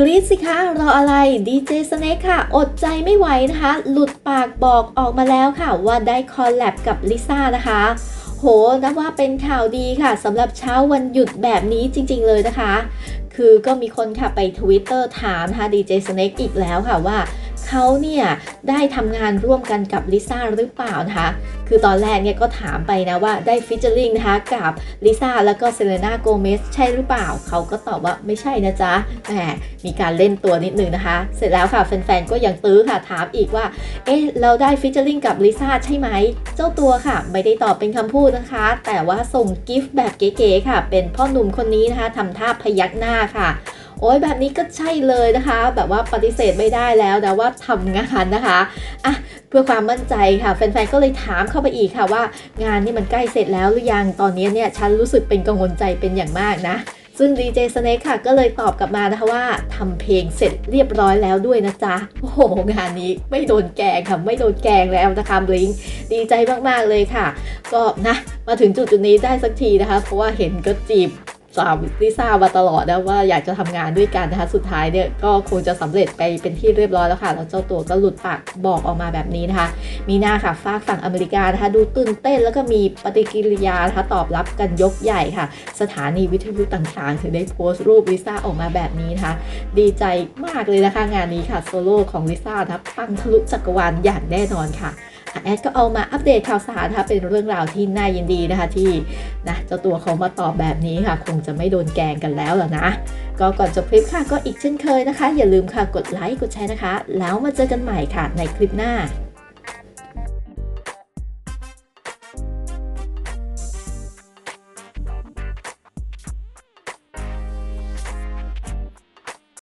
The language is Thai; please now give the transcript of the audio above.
กรี๊ดสิคะรออะไรดีเจสเน็กค่ะ อดใจไม่ไหวนะคะ หลุดปากบอกออกมาแล้วค่ะ ว่าได้คอลแลบกับลิซ่านะคะ โหนับว่าเป็นข่าวดีค่ะสำหรับเช้าวันหยุดแบบนี้จริง ๆ เลยนะคะ คือก็มีคนค่ะไปทวิตเตอร์ถามนะคะดีเจสเน็กอีกแล้วค่ะว่า เขาเนี่ยได้ทำงานร่วมกันกับลิซ่าหรือเปล่านะคะคือตอนแรกเนี่ยก็ถามไปนะว่าได้ฟิชเจอร์ลิงนะคะกับลิซ่าแล้วก็เซเลน่าโกเมสใช่หรือเปล่า เขาก็ตอบว่าไม่ใช่นะจ๊ะแหมมีการเล่นตัวนิดนึงนะคะ เสร็จแล้วค่ะแฟนๆก็ยังตื้อค่ะถามอีกว่า เอ๊ะเราได้ฟิชเจอร์ลิงกับลิซ่าใช่ไหม เจ้าตัวค่ะ ไม่ได้ตอบเป็นคำพูดนะคะ แต่ว่าส่งกิฟต์แบบเก๋ๆค่ะ เป็นพ่อหนุ่มคนนี้นะคะทำท่าพยักหน้าค่ะ โอ้ยแบบนี้ก็ใช่เลยนะคะ แบบว่าปฏิเสธไม่ได้แล้วนะว่าทำงานนะคะอะเพื่อความมั่นใจค่ะ แฟนๆ ก็เลยถามเข้าไปอีกค่ะว่า งานนี่มันใกล้เสร็จแล้วหรือยัง ตอนนี้เนี่ยฉันรู้สึกเป็นกังวลใจเป็นอย่างมากนะ ซึ่งดีเจสเน็กค่ะก็เลยตอบกลับมานะคะว่าทำเพลงเสร็จเรียบร้อยแล้วด้วยนะจ๊ะ โอ้โห งานนี้ไม่โดนแกงค่ะ ไม่โดนแกงแล้วนะคะบลิงดีใจมากๆเลยค่ะ ก็นะมาถึงจุดจุดนี้ได้สักทีนะคะ เพราะว่าเห็นก็จีบาวลิซ่ามาตลอดนะว่าอยากจะทำงานด้วยกันนะคะสุดท้ายเนี่ยก็คงจะสำเร็จไปเป็นที่เรียบร้อยแล้วค่ะ แล้วเจ้าตัวก็หลุดปากบอกออกมาแบบนี้นะคะ มีหน้าค่ะฝากฝั่งอเมริกานะคะดูตื่นเต้นแล้วก็มีปฏิกิริยานะคะตอบรับกันยกใหญ่ค่ะ สถานีวิทยุต่างๆ ถึงได้โพสต์รูปลิซ่าออกมาแบบนี้นะคะ ดีใจมากเลยนะคะงานนี้ค่ะโซโล่ของลิซ่านะปังทะลุจักรวาลอย่างแน่นอนค่ะ แอดก็เอามาอัปเดตข่าวสารนะคะเป็นเรื่องราวที่น่ายินดีนะคะที่นะเจ้าตัวเขามาตอบแบบนี้ค่ะ คงจะไม่โดนแกงกันแล้วล่ะนะ ก็ก่อนจบคลิปค่ะก็อีกเช่นเคยนะคะ อย่าลืมค่ะกดไลค์กดแชร์นะคะ แล้วมาเจอกันใหม่ค่ะในคลิปหน้า